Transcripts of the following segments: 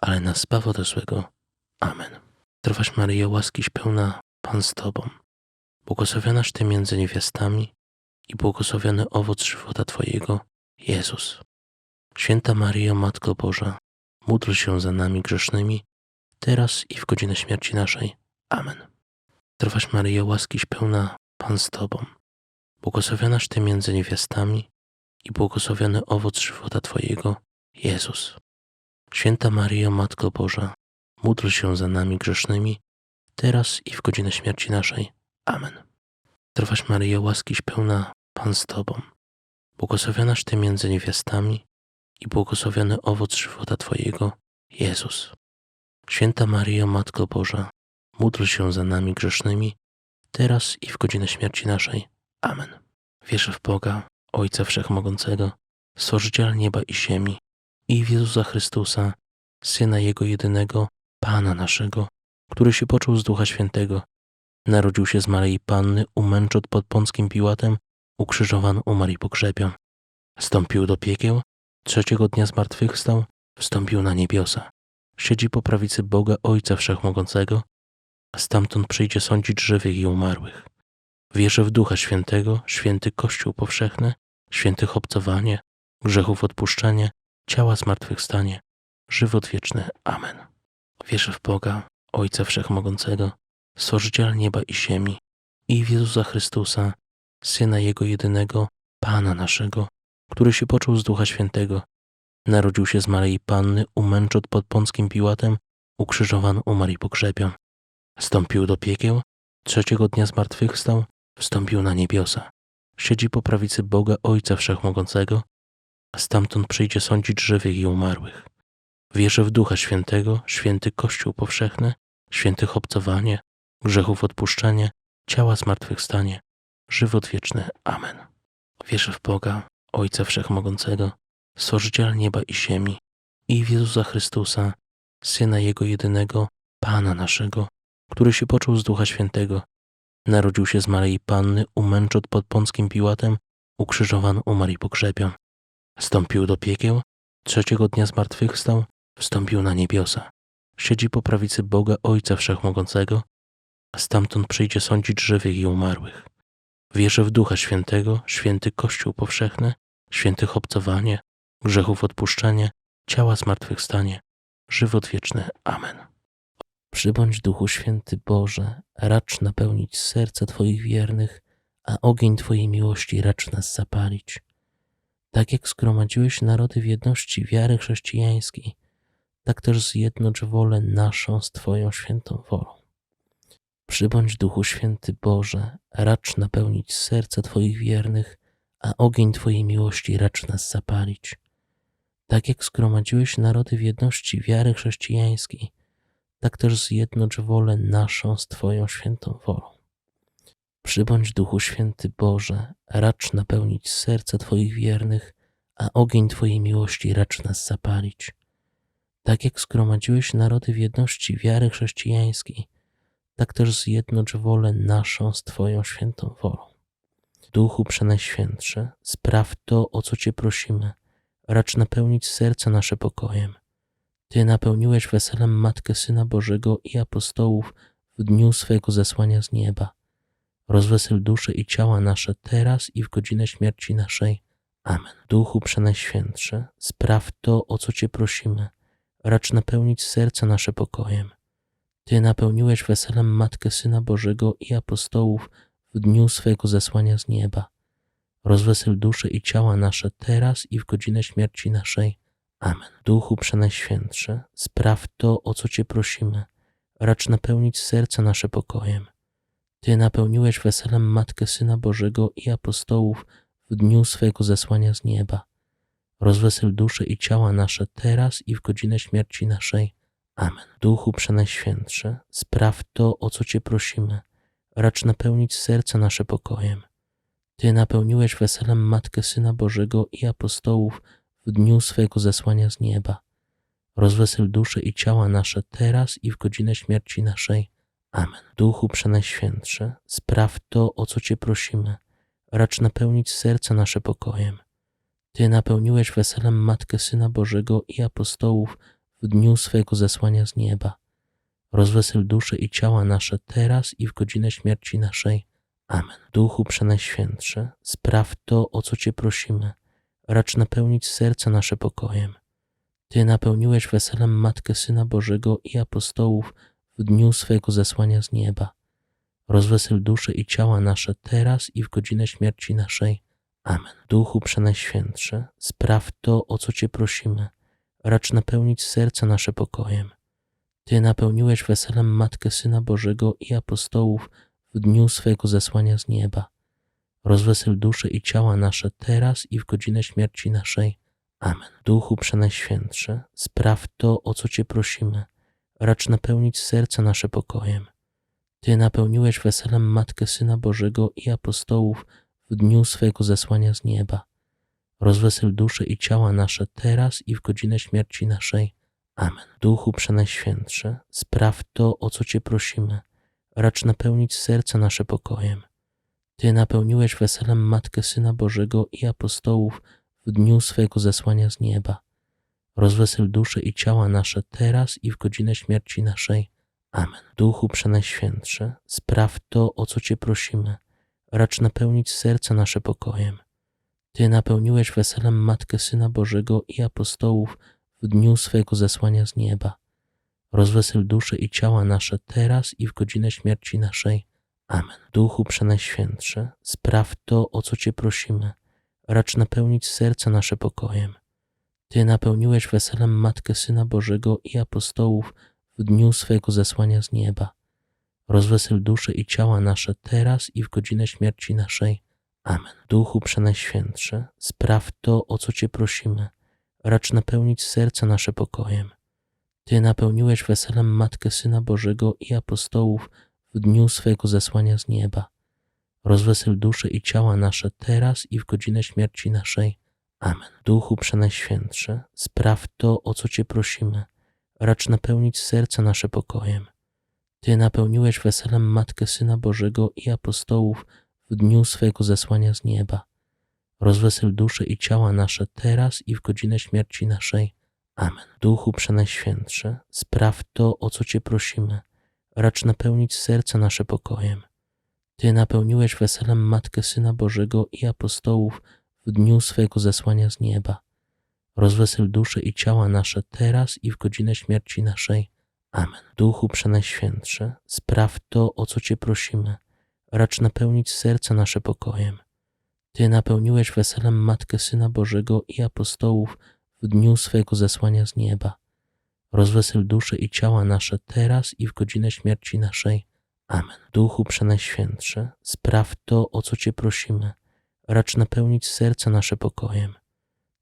ale nas zbaw ode złego. Amen. Trwaś Maryjo, łaskiś pełna, Pan z Tobą. Błogosławionaś Ty między niewiastami i błogosławiony owoc żywota Twojego, Jezus. Święta Maryjo, Matko Boża, módl się za nami grzesznymi, teraz i w godzinę śmierci naszej. Amen. Trwaś Maryjo, łaskiś pełna, Pan z Tobą. Błogosławionaś Ty między niewiastami i błogosławiony owoc żywota Twojego, Jezus. Święta Maryjo, Matko Boża, módl się za nami grzesznymi, teraz i w godzinę śmierci naszej. Amen. Trwaś Maryjo, łaskiś pełna, Pan z Tobą. Błogosławionaś Ty między niewiastami i błogosławiony owoc żywota Twojego, Jezus. Święta Maryjo, Matko Boża, módl się za nami grzesznymi, teraz i w godzinę śmierci naszej. Amen. Wierzę w Boga, Ojca Wszechmogącego, Stworzyciela nieba i ziemi i w Jezusa Chrystusa, Syna Jego jedynego, Pana naszego, który się począł z Ducha Świętego, narodził się z Maryi Panny, umęczot pod Pąckim Piłatem, ukrzyżowan, umarł i pogrzebion. Wstąpił do piekieł, trzeciego dnia zmartwychwstał, wstąpił na niebiosa. Siedzi po prawicy Boga Ojca Wszechmogącego, a stamtąd przyjdzie sądzić żywych i umarłych. Wierzę w Ducha Świętego, święty Kościół powszechny, świętych obcowanie, grzechów odpuszczenie, ciała zmartwychwstanie, żywot wieczny. Amen. Wierzę w Boga, Ojca Wszechmogącego, Stworzyciela nieba i ziemi i w Jezusa Chrystusa, Syna Jego jedynego, Pana naszego, który się począł z Ducha Świętego, narodził się z Maryi Panny, umęczot pod Pąckim Piłatem, ukrzyżowan, umarł i pogrzebion. Wstąpił do piekieł, trzeciego dnia zmartwychwstał, wstąpił na niebiosa. Siedzi po prawicy Boga Ojca Wszechmogącego, a stamtąd przyjdzie sądzić żywych i umarłych. Wierzę w Ducha Świętego, święty Kościół powszechny, świętych obcowanie, grzechów odpuszczenie, ciała zmartwychwstanie, żywot wieczny. Amen. Wierzę w Boga, Ojca Wszechmogącego, Stworzyciela nieba i ziemi i w Jezusa Chrystusa, Syna Jego jedynego, Pana naszego, który się począł z Ducha Świętego, narodził się z Maryi Panny, umęczot pod Pąckim Piłatem, ukrzyżowan, umarł i pogrzebion. Wstąpił do piekieł, trzeciego dnia zmartwychwstał, wstąpił na niebiosa. Siedzi po prawicy Boga Ojca Wszechmogącego, a stamtąd przyjdzie sądzić żywych i umarłych. Wierzę w Ducha Świętego, święty Kościół powszechny, świętych obcowanie, grzechów odpuszczenie, ciała zmartwychwstanie, żywot wieczny. Amen. Przybądź Duchu Święty Boże, racz napełnić serca Twoich wiernych, a ogień Twojej miłości racz nas zapalić. Tak jak zgromadziłeś narody w jedności wiary chrześcijańskiej, tak też zjednocz wolę naszą z Twoją świętą wolą. Przybądź Duchu Święty Boże, racz napełnić serca Twoich wiernych, a ogień Twojej miłości racz nas zapalić. Tak jak zgromadziłeś narody w jedności wiary chrześcijańskiej, tak też zjednocz wolę naszą z Twoją świętą wolą. Przybądź Duchu Święty Boże, racz napełnić serca Twoich wiernych, a ogień Twojej miłości racz nas zapalić. Tak jak zgromadziłeś narody w jedności wiary chrześcijańskiej, tak też zjednocz wolę naszą z Twoją świętą wolą. Duchu Przenajświętszy, spraw to, o co Cię prosimy, racz napełnić serce nasze pokojem. Ty napełniłeś weselem Matkę Syna Bożego i apostołów w dniu swego zesłania z nieba. Rozwesel dusze i ciała nasze teraz i w godzinę śmierci naszej. Amen. Duchu Przenajświętszy, spraw to, o co Cię prosimy, racz napełnić serca nasze pokojem. Ty napełniłeś weselem Matkę Syna Bożego i apostołów w dniu swego zesłania z nieba. Rozwesel dusze i ciała nasze teraz i w godzinę śmierci naszej. Amen. Duchu Przenajświętszy, spraw to, o co Cię prosimy. Racz napełnić serca nasze pokojem. Ty napełniłeś weselem Matkę Syna Bożego i apostołów w dniu swego zesłania z nieba. Rozwesel dusze i ciała nasze teraz i w godzinę śmierci naszej. Amen. Duchu Przenajświętszy, spraw to, o co Cię prosimy. Racz napełnić serca nasze pokojem. Ty napełniłeś weselem Matkę Syna Bożego i apostołów w dniu swego zesłania z nieba. Rozwesel dusze i ciała nasze teraz i w godzinę śmierci naszej. Amen. Duchu Przenajświętszy, spraw to, o co Cię prosimy. Racz napełnić serca nasze pokojem. Ty napełniłeś weselem Matkę Syna Bożego i apostołów w dniu swego zesłania z nieba. Rozwesel dusze i ciała nasze teraz i w godzinę śmierci naszej. Amen. Duchu Przenajświętszy, spraw to, o co Cię prosimy. Racz napełnić serca nasze pokojem. Ty napełniłeś weselem Matkę Syna Bożego i apostołów w dniu swego zesłania z nieba. Rozwesel dusze i ciała nasze teraz i w godzinę śmierci naszej. Amen. Duchu Przenajświętszy, spraw to, o co Cię prosimy. Racz napełnić serca nasze pokojem. Ty napełniłeś weselem Matkę Syna Bożego i apostołów w dniu swego zesłania z nieba. Rozwesel dusze i ciała nasze teraz i w godzinę śmierci naszej. Amen. Duchu Przenajświętszy, spraw to, o co Cię prosimy. Racz napełnić serca nasze pokojem. Ty napełniłeś weselem Matkę Syna Bożego i apostołów w dniu swego zesłania z nieba. Rozwesel dusze i ciała nasze teraz i w godzinę śmierci naszej. Amen. Duchu Przenajświętszy, spraw to, o co Cię prosimy. Racz napełnić serca nasze pokojem. Ty napełniłeś weselem Matkę Syna Bożego i apostołów w dniu swego zesłania z nieba. Rozwesel dusze i ciała nasze teraz i w godzinę śmierci naszej. Amen. Duchu Przenajświętszy, spraw to, o co Cię prosimy. Racz napełnić serca nasze pokojem. Ty napełniłeś weselem Matkę Syna Bożego i apostołów w dniu swego zesłania z nieba. Rozwesel dusze i ciała nasze teraz i w godzinę śmierci naszej. Amen. Duchu Przenajświętszy, spraw to, o co Cię prosimy. Racz napełnić serca nasze pokojem. Ty napełniłeś weselem Matkę Syna Bożego i apostołów w dniu swego zesłania z nieba. Rozwesel dusze i ciała nasze teraz i w godzinę śmierci naszej. Amen. Duchu Przenajświętszy, spraw to, o co Cię prosimy. Racz napełnić serca nasze pokojem. Ty napełniłeś weselem Matkę Syna Bożego i apostołów w dniu swego zesłania z nieba. Rozwesel dusze i ciała nasze teraz i w godzinę śmierci naszej. Amen. Duchu Przenajświętszy, spraw to, o co Cię prosimy. Racz napełnić serca nasze pokojem. Ty napełniłeś weselem Matkę Syna Bożego i apostołów w dniu swego zesłania z nieba. Rozwesel dusze i ciała nasze teraz i w godzinę śmierci naszej. Amen. Duchu Przenajświętszy, spraw to, o co Cię prosimy. Racz napełnić serca nasze pokojem. Ty napełniłeś weselem Matkę Syna Bożego i apostołów w dniu swego zesłania z nieba. Rozwesel dusze i ciała nasze teraz i w godzinę śmierci naszej. Amen. Duchu Przenajświętszy, spraw to, o co Cię prosimy. Racz napełnić serca nasze pokojem. Ty napełniłeś weselem Matkę Syna Bożego i apostołów w dniu swego zesłania z nieba. Rozwesel dusze i ciała nasze teraz i w godzinę śmierci naszej. Amen. Duchu Przenajświętszy, spraw to, o co Cię prosimy. Racz napełnić serca nasze pokojem.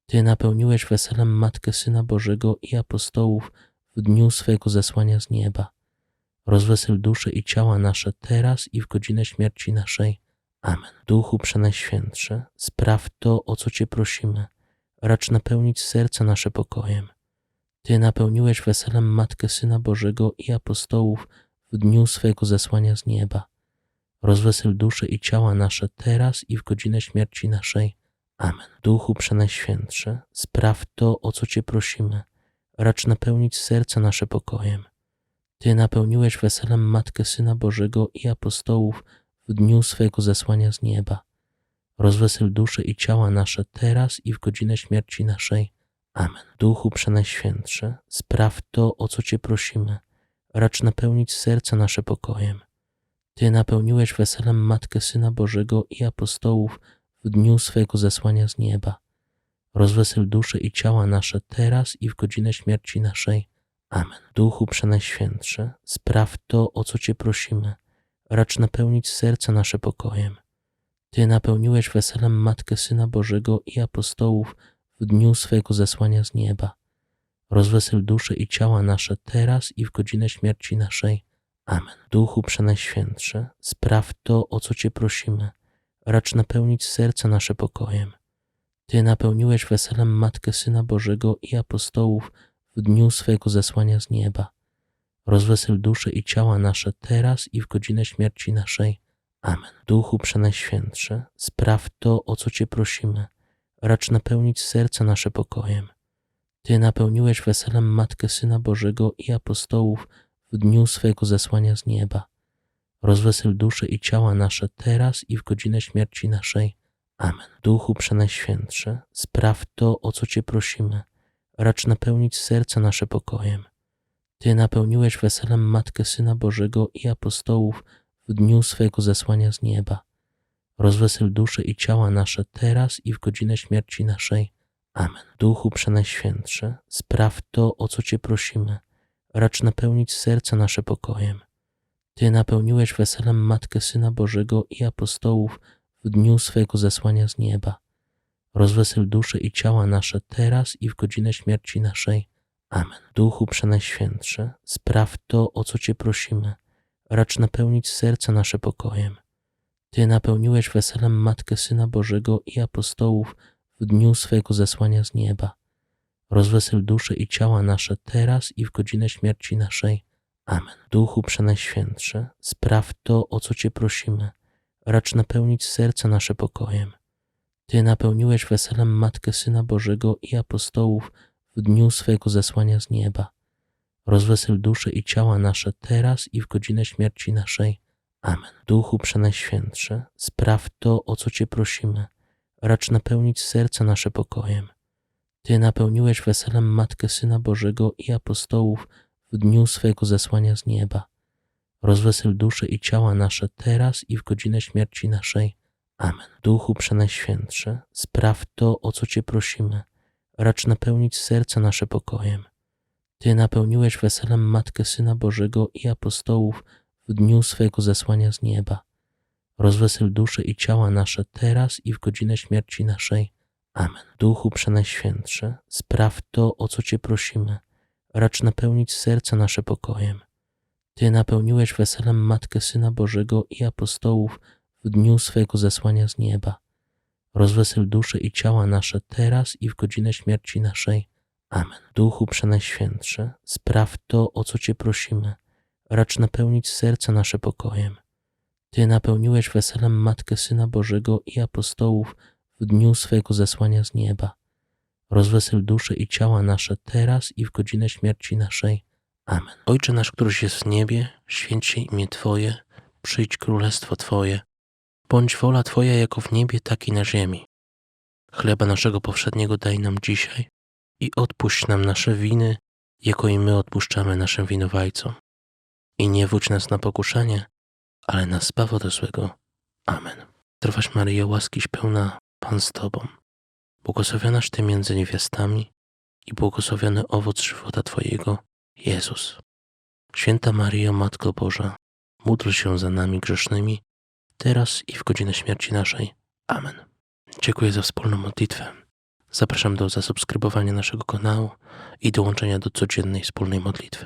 Ty napełniłeś weselem Matkę Syna Bożego i apostołów w dniu swego zesłania z nieba. Rozwesel dusze i ciała nasze teraz i w godzinę śmierci naszej. Amen. Duchu Przenajświętszy, spraw to, o co Cię prosimy. Racz napełnić serca nasze pokojem. Ty napełniłeś weselem Matkę Syna Bożego i apostołów w dniu swego zesłania z nieba. Rozwesel dusze i ciała nasze teraz i w godzinę śmierci naszej. Amen. Duchu Przenajświętszy, spraw to, o co Cię prosimy. Racz napełnić serca nasze pokojem. Ty napełniłeś weselem Matkę Syna Bożego i apostołów w dniu swego zesłania z nieba. Rozwesel dusze i ciała nasze teraz i w godzinę śmierci naszej. Amen. Duchu Przenajświętszy, spraw to, o co Cię prosimy. Racz napełnić serca nasze pokojem. Ty napełniłeś weselem Matkę Syna Bożego i apostołów w dniu swego zesłania z nieba. Rozwesel dusze i ciała nasze teraz i w godzinę śmierci naszej. Amen. Duchu Przenajświętszy, spraw to, o co Cię prosimy. Racz napełnić serca nasze pokojem. Ty napełniłeś weselem Matkę Syna Bożego i apostołów w dniu swego zesłania z nieba. Rozwesel dusze i ciała nasze teraz i w godzinę śmierci naszej. Amen. Duchu Przenajświętszy, spraw to, o co Cię prosimy. Racz napełnić serca nasze pokojem. Ty napełniłeś weselem Matkę Syna Bożego i apostołów w dniu swego zesłania z nieba. Rozwesel dusze i ciała nasze teraz i w godzinę śmierci naszej. Amen. Duchu Przenajświętszy, spraw to, o co Cię prosimy. Racz napełnić serca nasze pokojem. Ty napełniłeś weselem Matkę Syna Bożego i apostołów w dniu swego zesłania z nieba. Rozwesel dusze i ciała nasze teraz i w godzinę śmierci naszej. Amen. Duchu Przenajświętszy, spraw to, o co Cię prosimy. Racz napełnić serca nasze pokojem. Ty napełniłeś weselem Matkę Syna Bożego i apostołów w dniu swego zesłania z nieba. Rozwesel dusze i ciała nasze teraz i w godzinę śmierci naszej. Amen. Duchu Przenajświętszy, spraw to, o co Cię prosimy. Racz napełnić serca nasze pokojem. Ty napełniłeś weselem Matkę Syna Bożego i apostołów w dniu swego zesłania z nieba. Rozwesel dusze i ciała nasze teraz i w godzinę śmierci naszej. Amen. Duchu Przenajświętszy, spraw to, o co Cię prosimy. Racz napełnić serca nasze pokojem. Ty napełniłeś weselem Matkę Syna Bożego i apostołów w dniu swego zesłania z nieba. Rozwesel dusze i ciała nasze teraz i w godzinę śmierci naszej. Amen. Duchu Przenajświętszy, spraw to, o co Cię prosimy. Racz napełnić serca nasze pokojem. Ty napełniłeś weselem Matkę Syna Bożego i apostołów w dniu swego zesłania z nieba. Rozwesel dusze i ciała nasze teraz i w godzinę śmierci naszej. Amen. Duchu Przenajświętszy, spraw to, o co Cię prosimy. Racz napełnić serca nasze pokojem. Ty napełniłeś weselem Matkę Syna Bożego i apostołów w dniu swego zesłania z nieba. Rozwesel dusze i ciała nasze teraz i w godzinę śmierci naszej. Amen. Duchu Przenajświętszy, spraw to, o co Cię prosimy. Racz napełnić serca nasze pokojem. Ty napełniłeś weselem Matkę Syna Bożego i apostołów w dniu swego zesłania z nieba. Rozwesel dusze i ciała nasze teraz i w godzinę śmierci naszej. Amen. Duchu Przenajświętszy, spraw to, o co Cię prosimy. Racz napełnić serca nasze pokojem. Ty napełniłeś weselem Matkę Syna Bożego i apostołów w dniu swego zesłania z nieba. Rozwesel dusze i ciała nasze teraz i w godzinę śmierci naszej. Amen. Duchu Przenajświętszy, spraw to, o co Cię prosimy. Racz napełnić serca nasze pokojem. Ty napełniłeś weselem Matkę Syna Bożego i apostołów w dniu swego zesłania z nieba. Rozwesel dusze i ciała nasze teraz i w godzinę śmierci naszej. Amen. Ojcze nasz, któryś jest w niebie, święć się imię Twoje, przyjdź królestwo Twoje. Bądź wola Twoja jako w niebie, tak i na ziemi. Chleba naszego powszedniego daj nam dzisiaj i odpuść nam nasze winy, jako i my odpuszczamy naszym winowajcom. I nie wódź nas na pokuszenie, ale nas zbaw ode złego. Amen. Trwaś Maryjo, łaskiś pełna, Pan z Tobą. Błogosławionaś Ty między niewiastami i błogosławiony owoc żywota Twojego, Jezus. Święta Maryjo, Matko Boża, módl się za nami grzesznymi, teraz i w godzinę śmierci naszej. Amen. Dziękuję za wspólną modlitwę. Zapraszam do zasubskrybowania naszego kanału i dołączenia do codziennej wspólnej modlitwy.